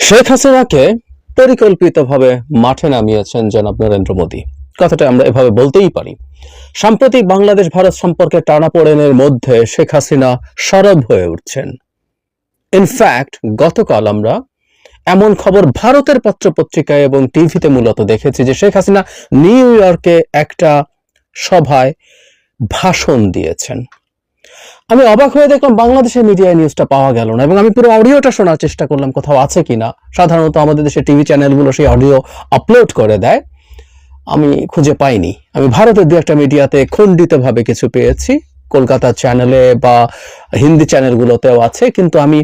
শেখ হাসিনাকে পরিকল্পিতভাবে মাঠে নামিয়েছেন জনাব নরেন্দ্র মোদী। কথাটা আমরা এভাবে বলতেই পারি। সাম্প্রতিক বাংলাদেশ ভারত সম্পর্কে টানাপোড়েনের মধ্যে শেখ হাসিনা সরব হয়ে উঠছেন। ইনফ্যাক্ট গতকাল আমরা এমন খবর ভারতের পত্রপত্রিকায় এবং টিভিতে মূলত দেখেছি যে শেখ হাসিনা নিউ ইয়র্কে একটা সভায় ভাষণ দিয়েছেন। আমি অবাক হয়ে দেখলাম বাংলাদেশের মিডিয়ায় নিউজটা পাওয়া গেল না, এবং আমি পুরো অডিওটা শোনার চেষ্টা করলাম কোথাও আছে কিনা। সাধারণত আমাদের দেশের টিভি চ্যানেলগুলো সেই অডিও আপলোড করে দেয়। আমি খুঁজে পাইনি। আমি ভারতের দু একটা মিডিয়াতে খণ্ডিতভাবে কিছু পেয়েছি। কলকাতার চ্যানেলে বা হিন্দি চ্যানেলগুলোতেও আছে, কিন্তু আমি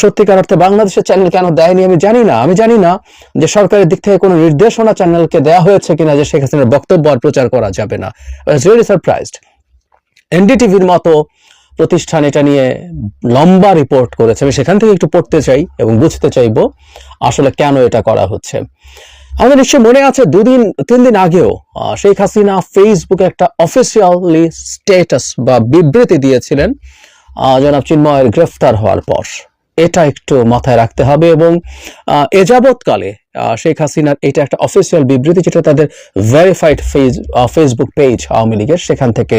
সত্যিকার অর্থে বাংলাদেশের চ্যানেল কেন দেয়নি আমি জানি না। আমি জানি না যে সরকারের দিক থেকে কোনো নির্দেশনা চ্যানেলকে দেওয়া হয়েছে কিনা যে হাসিনার বক্তব্য আর প্রচার করা যাবে না। রিয়েলি সারপ্রাইজড এনডিটিভির মতো প্রতিষ্ঠান এটা নিয়ে লম্বা রিপোর্ট করেছে। আমি সেখান থেকে একটু পড়তে চাই এবং বুঝতে চাইব আসলে কেন এটা করা হচ্ছে। আমাদের নিশ্চয় মনে আছে দুদিন, তিন দিন আগেও শেখ হাসিনা ফেসবুকে একটা অফিসিয়ালি স্ট্যাটাস বা বিবৃতি দিয়েছিলেন জনাব চিন্ময়ের গ্রেফতার হওয়ার পর। এটা একটু মাথায় রাখতে হবে এবং এ যাবৎকালে শেখ হাসিনার এটা একটা অফিসিয়াল বিবৃতি যেটা তাদের verified face Facebook page Awami লীগের সেখান থেকে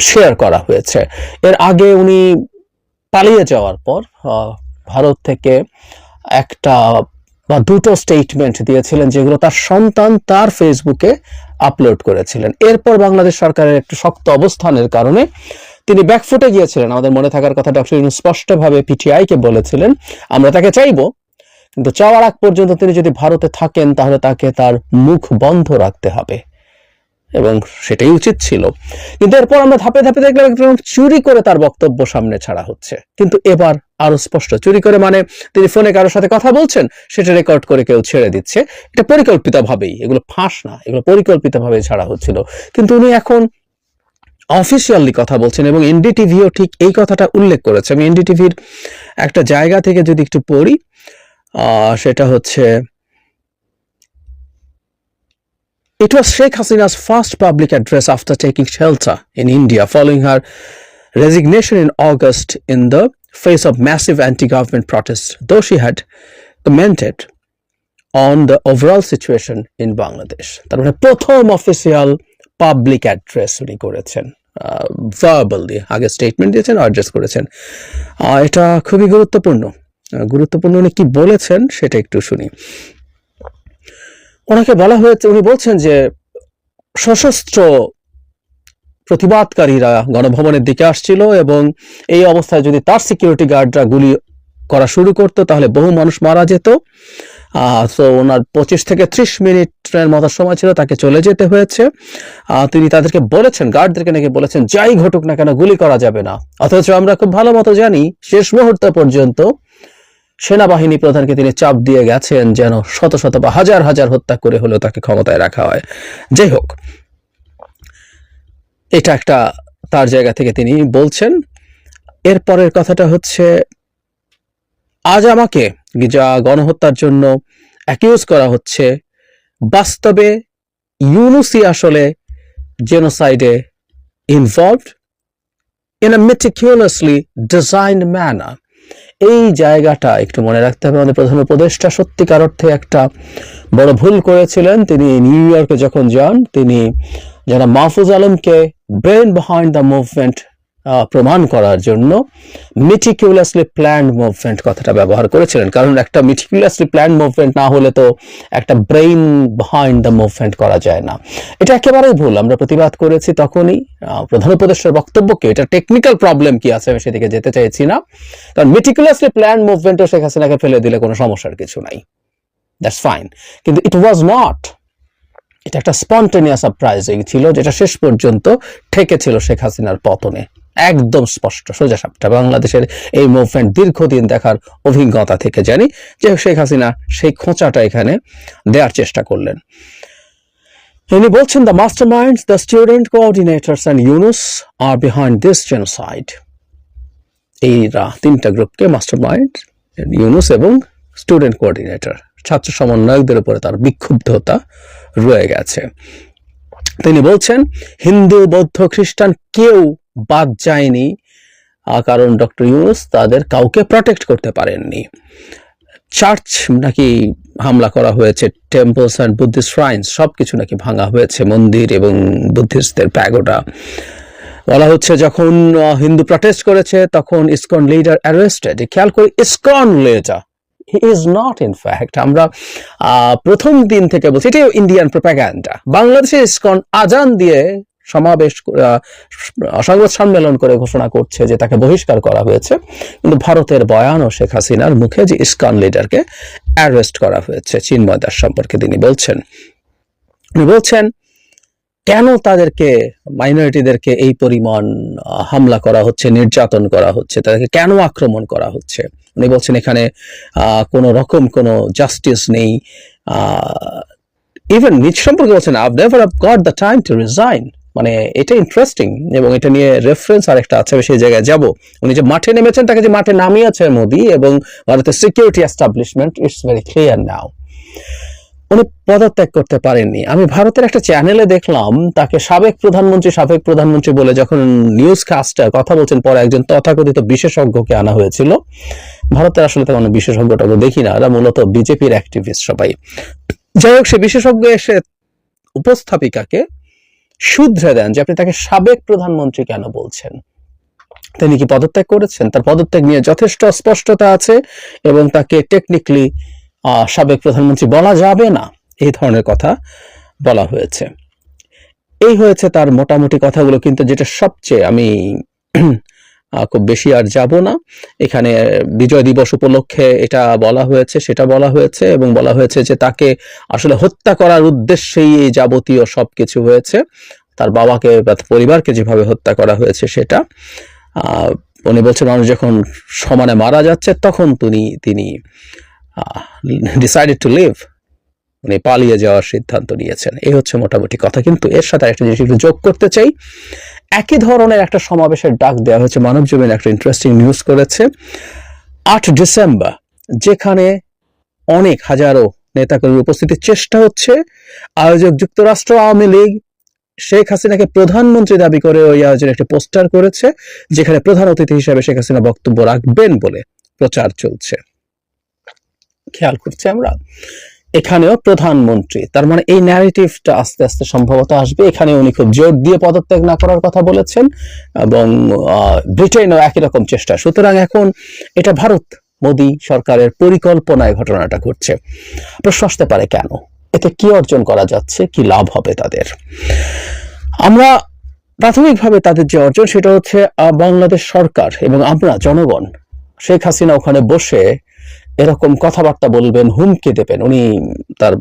শেয়ার করা হয়েছে। এর আগে উনি পালিয়ে যাওয়ার পর ভারত থেকে একটা বা দুটো স্টেটমেন্ট দিয়েছিলেন যেগুলো তার সন্তান তার ফেসবুকে আপলোড করেছিলেন। এরপর বাংলাদেশ সরকারের একটু শক্ত অবস্থানের কারণে তিনি ব্যাকফুটে গিয়েছিলেন। আমাদের মনে থাকার কথা ডক্টর ইউনূস স্পষ্টভাবে পিটিআই কে বলেছিলেন, আমরা তাকে চাইব, কিন্তু চাওয়ার আগ পর্যন্ত তিনি যদি ভারতে থাকেন, তাহলে তাকে তার মুখ বন্ধ রাখতে হবে। এবং সেটাই উচিত ছিল। কিন্তু এরপর আমরা ধাপে ধাপে দেখলাম চুরি করে তার বক্তব্য সামনে ছাড়া হচ্ছে। কিন্তু এবার আরও স্পষ্ট, চুরি করে মানে তিনি ফোনে কারোর সাথে কথা বলছেন, সেটা রেকর্ড করে কেউ ছেড়ে দিচ্ছে। এটা পরিকল্পিতভাবেই, এগুলো ফাঁস না, এগুলো পরিকল্পিতভাবে ছাড়া হচ্ছিল। কিন্তু উনি এখন অফিসিয়ালি কথা বলছেন এবং এনডিটিভিও ঠিক এই কথাটা উল্লেখ করেছে। আমি এনডিটিভির একটা জায়গা থেকে যদি একটু পড়ি সেটা হচ্ছে It was Sheikh Hasina's first public address after taking shelter in India following her resignation in August in the face of massive anti government protests, though she had commented on the overall situation in Bangladesh. তার মানে প্রথম official public address উনি করেছেন verbally আগে statement দিয়েছেন address করেছেন এটা খুবই গুরুত্বপূর্ণ গুরুত্বপূর্ণ উনি কি বলেছেন সেটা একটু শুনি ওনাকে বলা হয়েছে, উনি বলছেন যে সশস্ত্র প্রতিবাদকারীরা গণভবনের দিকে আসছিল এবং এই অবস্থায় যদি তার সিকিউরিটি গার্ডরা গুলি করা শুরু করতো, তাহলে বহু মানুষ মারা যেত। তো ওনার পঁচিশ থেকে ত্রিশ মিনিটের মতো সময় ছিল তাকে চলে যেতে হয়েছে। তিনি তাদেরকে বলেছেন গার্ডদেরকে নাকি বলেছেন, যাই ঘটুক না কেন, গুলি করা যাবে না। অথচ আমরা খুব ভালো মতো জানি, শেষ মুহূর্ত পর্যন্ত সেনাবাহিনী প্রধানকে তিনি চাপ দিয়ে গেছেন যেন শত শত বা হাজার হাজার হত্যা করে হলেও তাকে ক্ষমতায় রাখা হয়। যাই হোক, এটা একটা তার জায়গা থেকে তিনি বলছেন। এরপরের কথাটা হচ্ছে, আজ আমাকে যা গণহত্যার জন্য অ্যাকিউজ করা হচ্ছে, বাস্তবে ইউনুসি আসলে জেনোসাইডে involved in a meticulously designed manner এই জায়গাটা একটু মনে রাখতে হবে। আমাদের প্রধান উপদেষ্টা সত্যিকার অর্থে একটা বড় ভুল করেছিলেন। তিনি নিউ ইয়র্কে যখন যান, তিনি যারা মাহফুজ আলমকে ব্রেন বিহাইন্ড দ্য মুভমেন্ট প্রমাণ করার জন্য মিটিকিউলাসলি প্ল্যান্ড মুভমেন্ট কথাটা ব্যবহার করেছিলেন। কারণ একটা মিটিকিউলাসলি প্ল্যান্ড মুভমেন্ট না হলে তো একটা ব্রেইন বিহাইন্ড দ্য মুভমেন্ট করা যায় না। এটা একেবারেই ভুল। আমরা প্রতিবাদ করেছি তখনই প্রধান উপদেষ্টার বক্তব্যকে। এটা টেকনিক্যাল প্রবলেম কি আছে আমি সেদিকে যেতে চাইছি না। কারণ মিটিকুলাসলি প্ল্যান্ড মুভমেন্টও শেখ হাসিনাকে ফেলে দিলে কোনো সমস্যার কিছু নাই। দ্যাটস ফাইন কিন্তু ইট ওয়াজ নট এটা একটা স্পন্টেনিয়াস সারপ্রাইজিং ছিল, যেটা শেষ পর্যন্ত ঠেকেছিল শেখ হাসিনার পতনে। একদম স্পষ্ট। সোজা সাপটা। বাংলাদেশের এই মুভমেন্ট দীর্ঘদিন দেখার অভিজ্ঞতা থেকে জানি যে শেখ হাসিনা সেই খোঁচাটা এখানে দেওয়ার চেষ্টা করলেন। তিনি বলছেন the master minds the student coordinators and Yunus are behind this genocide এইরা তিনটা গ্রুপকে মাস্টার মাইন্ড ইউনুস এবং স্টুডেন্ট কোঅর্ডিনেটর ছাত্র সমন্বয়কদের উপরে তার বিক্ষুব্ধতা রয়ে গেছে। তিনি বলছেন, হিন্দু, বৌদ্ধ, খ্রিস্টান কেউ বাদ যায়নি। কারণ ডক্টর ইউনুস তাদের কাউকে প্রটেক্ট করতে পারেননি। চার্চ নাকি হামলা করা হয়েছে টেম্পলস অ্যান্ড বুদ্ধিস্ট শ্রাইন্স সব কিছু নাকি ভাঙা হয়েছে, মন্দির এবং বুদ্ধিস্টদের প্যাগোটা বলা হচ্ছে যখন হিন্দু প্রটেস্ট করেছে, তখন ইসকন লিডার অ্যারেস্টেড খেয়াল করি ISKCON leader is not in fact আমরা প্রথম দিন থেকে বলছি এটাই ইন্ডিয়ান প্রোপাগ্যান্ডা বাংলাদেশে ইসকন আজান দিয়ে সমাবেশ সংবাদ সম্মেলন করে ঘোষণা করছে যে তাকে বহিষ্কার করা হয়েছে। কিন্তু ভারতের বয়ান ও শেখ হাসিনার মুখে যে ইসকন লিডারকে অ্যারেস্ট করা হয়েছে চিন্ময় দাস সম্পর্কে তিনি বলছেন। বলছেন, কেন তাদেরকে মাইনরিটিদেরকে এই পরিমাণ হামলা করা হচ্ছে, নির্যাতন করা হচ্ছে, তাদেরকে কেন আক্রমণ করা হচ্ছে? উনি বলছেন, এখানে কোনো রকম কোনো জাস্টিস নেই। ইভেন নিজ সম্পর্কে বলছেন I've never got the time to resign মানে এটা ইন্টারেস্টিং এবং এটা নিয়ে রেফারেন্স আরেকটা আছে সেই জায়গায় যাব। উনি যে মাঠে নেমেছেন, তাকে যে মাঠে নামিয়েছে মোদি এবং ভারতের security establishment it's very clear now উনি পদত্যাগ করতে পারেননি। আমি ভারতের একটা চ্যানেলে দেখলাম, তাকে সাবেক প্রধানমন্ত্রী সাবেক প্রধানমন্ত্রী বলে যখন নিউজ কাস্টার কথা বলছেন, পরে একজন তথাকথিত বিশেষজ্ঞকে আনা হয়েছিল। ভারতের আসলে তেমন বিশেষজ্ঞটা দেখি না, এরা মূলত বিজেপির অ্যাক্টিভিস্ট সবাই। যাই হোক, সে বিশেষজ্ঞ এসে উপস্থাপিকাকে শুধরে দেন যে আপনি তাকে সাবেক প্রধানমন্ত্রী কেন বলছেন? তিনি কি পদত্যাগ করেছেন? তার পদত্যাগ নিয়ে যথেষ্ট স্পষ্টতা আছে এবং তাকে টেকনিক্যালি সাবেক প্রধানমন্ত্রী বলা যাবে না। এই ধরনের কথা বলা হয়েছে। এই হয়েছে তার মোটামুটি কথাগুলো, কিন্তু যেটা সবচেয়ে আমি খুব বেশি আর যাব না। এখানে বিজয় দিবস উপলক্ষে এটা বলা হয়েছে, সেটা বলা হয়েছে এবং বলা হয়েছে যে তাকে আসলে হত্যা করার উদ্দেশ্যেই এই যাবতীয় সব কিছু হয়েছে। তার বাবাকে পরিবারকে যেভাবে হত্যা করা হয়েছে সেটা। উনি বলছেন, মানুষ যখন সমানে মারা যাচ্ছে, তখন তিনি তিনি ডিসাইডেড টু লিভ উনি পালিয়ে যাওয়ার সিদ্ধান্ত নিয়েছেন। এই হচ্ছে মোটামুটি কথা। কিন্তু এর সাথে একটা জিনিস একটু যোগ করতে চাই। একই ধরনের একটা সমাবেশের ডাক দেওয়া হয়েছে। মানব জীবন একটা ইন্টারেস্টিং নিউজ করেছে। আট ডিসেম্বর, যেখানে অনেক হাজারো নেতাকর্মীর উপস্থিতির চেষ্টা হচ্ছে। আয়োজক যুক্তরাষ্ট্র, আওয়ামী লীগ, শেখ হাসিনাকে প্রধানমন্ত্রী দাবি করে ওই আয়োজনে একটি পোস্টার করেছে, যেখানে প্রধান অতিথি হিসেবে শেখ হাসিনা বক্তব্য রাখবেন বলে প্রচার চলছে। খেয়াল করছি আমরা। এখানেও প্রধানমন্ত্রী। তার মানে এই ন্যারেটিভটা আস্তে আস্তে সম্ভবত আসবে। এখানে উনি খুব জোর দিয়ে পদত্যাগ না করার কথা বলেছেন এবং ব্রিটেনও একই রকম চেষ্টা। সুতরাং এখন এটা ভারত, মোদী সরকারের পরিকল্পনায় ঘটনাটা ঘটছে। প্রশ্ন আসতে পারে কেন? এতে কি অর্জন করা যাচ্ছে? কি লাভ হবে তাদের? আমরা প্রাথমিকভাবে তাদের যে অর্জন, সেটা হচ্ছে বাংলাদেশ সরকার এবং আমরা, জনগণ, শেখ হাসিনা ওখানে বসে এরকম কথাবার্তা বলবেন হুমকি দেবেন। উনি তার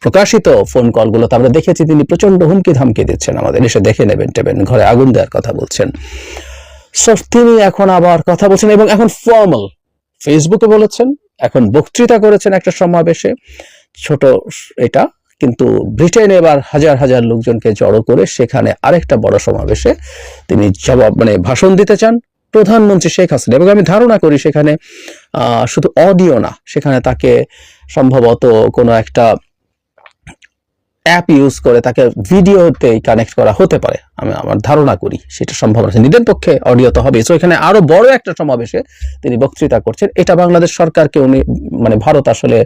প্রকাশিত ফোন কলগুলোতে আমরা দেখেছি তিনি প্রচণ্ড হুমকি ধামকি দিচ্ছেন আমাদের। এসে দেখে নেবেন টেবেন ঘরে আগুন দেওয়ার কথা বলছেন। So, তিনি এখন আবার কথা বলছেন এবং এখন ফর্মাল ফেসবুকে বলেছেন এখন বক্তৃতা করেছেন একটা সমাবেশে। ছোট এটা কিন্তু ব্রিটেনে এবার হাজার হাজার লোকজনকে জড়ো করে সেখানে আরেকটা বড় সমাবেশে তিনি জবাব মানে ভাষণ দিতে চান। প্রধানমন্ত্রী শেখ হাসিনা। এবং আমি ধারণা করি সেখানে শুধু অডিও না, সেখানে তাকে সম্ভবত কোনো একটা অ্যাপ ইউজ করে তাকে ভিডিওতে কানেক্ট করা হতে পারে। আমি আমার ধারণা করি সেটা সম্ভব আছে নিজের পক্ষে অডিও তো হবে তো এখানে আরও বড় একটা সমাবেশে তিনি বক্তৃতা করছেন। এটা বাংলাদেশ সরকারকে উনি মানে ভারত আসলে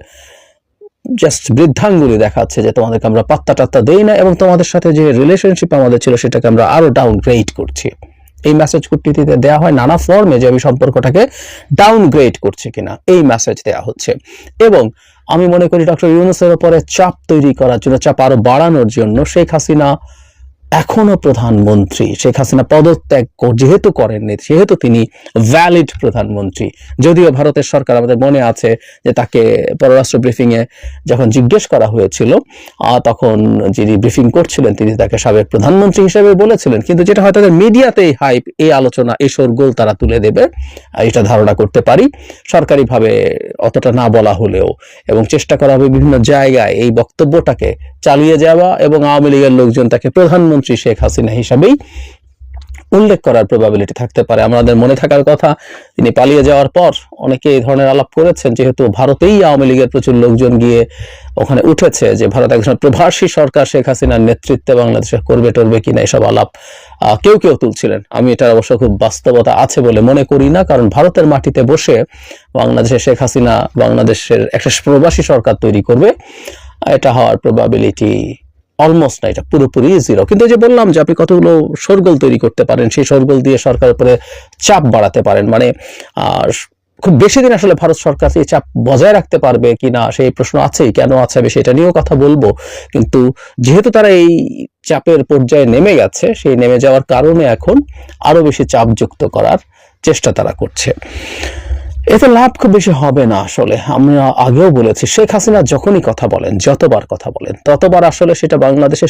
জাস্ট বৃদ্ধাঙ্গুলি দেখাচ্ছে যে তোমাদেরকে আমরা পাত্তা টাত্তা দেই না এবং তোমাদের সাথে যে রিলেশনশিপ আমাদের ছিল সেটাকে আমরা আরও ডাউনগ্রেড করছি। এই মেসেজ কূটনীতিতে দেওয়া হয় নানা ফর্মে যে আমি সম্পর্কটাকে ডাউনগ্রেড করছি কিনা। এই মেসেজ দেওয়া হচ্ছে। এবং আমি মনে করি ডক্টর ইউনুসের উপরে চাপ তৈরি করার জন্য, চাপ আরও বাড়ানোর জন্য শেখ হাসিনা এখনও প্রধানমন্ত্রী শেখ হাসিনা পদত্যাগ যেহেতু করেননি, সেহেতু তিনি ভ্যালিড প্রধানমন্ত্রী। যদিও ভারতের সরকার আমাদের মনে আছে যে তাকে পররাষ্ট্র ব্রিফিং এ যখন জিজ্ঞেস করা হয়েছিল তখন যিনি ব্রিফিং করছিলেন তিনি তাকে সাবেক প্রধানমন্ত্রী হিসেবে বলেছিলেন। কিন্তু যেটা হয় তাদের মিডিয়াতে এই হাইপ এই আলোচনা, এই শোরগোল তারা তুলে দেবে। এটা ধারণা করতে পারি। সরকারিভাবে অতটা না বলা হলেও এবং চেষ্টা করা হবে বিভিন্ন জায়গায় এই বক্তব্যটাকে চালিয়ে যাওয়া এবং আওয়ামী লীগের লোকজন তাকে প্রধানমন্ত্রী শেখ হাসিনা হিসাবেই উল্লেখ করার প্রবাবিলিটি থাকতে পারে। আমাদের মনে থাকার কথা, তিনি পালিয়ে যাওয়ার পর অনেকে এই ধরনের আলাপ করেছেন, যেহেতু ভারতেই আওয়ামী লীগের প্রচুর লোকজন গিয়ে ওখানে উঠেছে যে ভারত একজন প্রভাসী সরকার, শেখ হাসিনার নেতৃত্বে বাংলাদেশে করবে টরবে কিনা এসব আলাপ কেউ কেউ তুলছিলেন। আমি এটা অবশ্য খুব বাস্তবতা আছে বলে মনে করি না, কারণ ভারতের মাটিতে বসে বাংলাদেশে শেখ হাসিনা বাংলাদেশের একটা প্রবাসী সরকার তৈরি করবে, এটা হওয়ার প্রবাবিলিটি অলমোস্ট না এটা পুরোপুরি জিরো কিন্তু যে বললাম যে আপনি কতগুলো সরগোল তৈরি করতে পারেন, সেই সরগোল দিয়ে সরকারের উপরে চাপ বাড়াতে পারেন। মানে খুব বেশি দিন আসলে ভারত সরকার এই চাপ বজায় রাখতে পারবে কিনা সেই প্রশ্ন আছেই, কেন আছে আমি সেটা নিয়েও কথা বলব। কিন্তু যেহেতু তারা এই চাপের পর্যায়ে নেমে গেছে, সেই নেমে যাওয়ার কারণে এখন আরও বেশি চাপ যুক্ত করার চেষ্টা তারা করছে। এতে লাভ খুব বেশি হবে না আসলে। আমরা আগেও বলেছি, শেখ হাসিনা যখনই কথা বলেন, যতবার কথা বলেন, ততবার আসলে সেটা বাংলাদেশের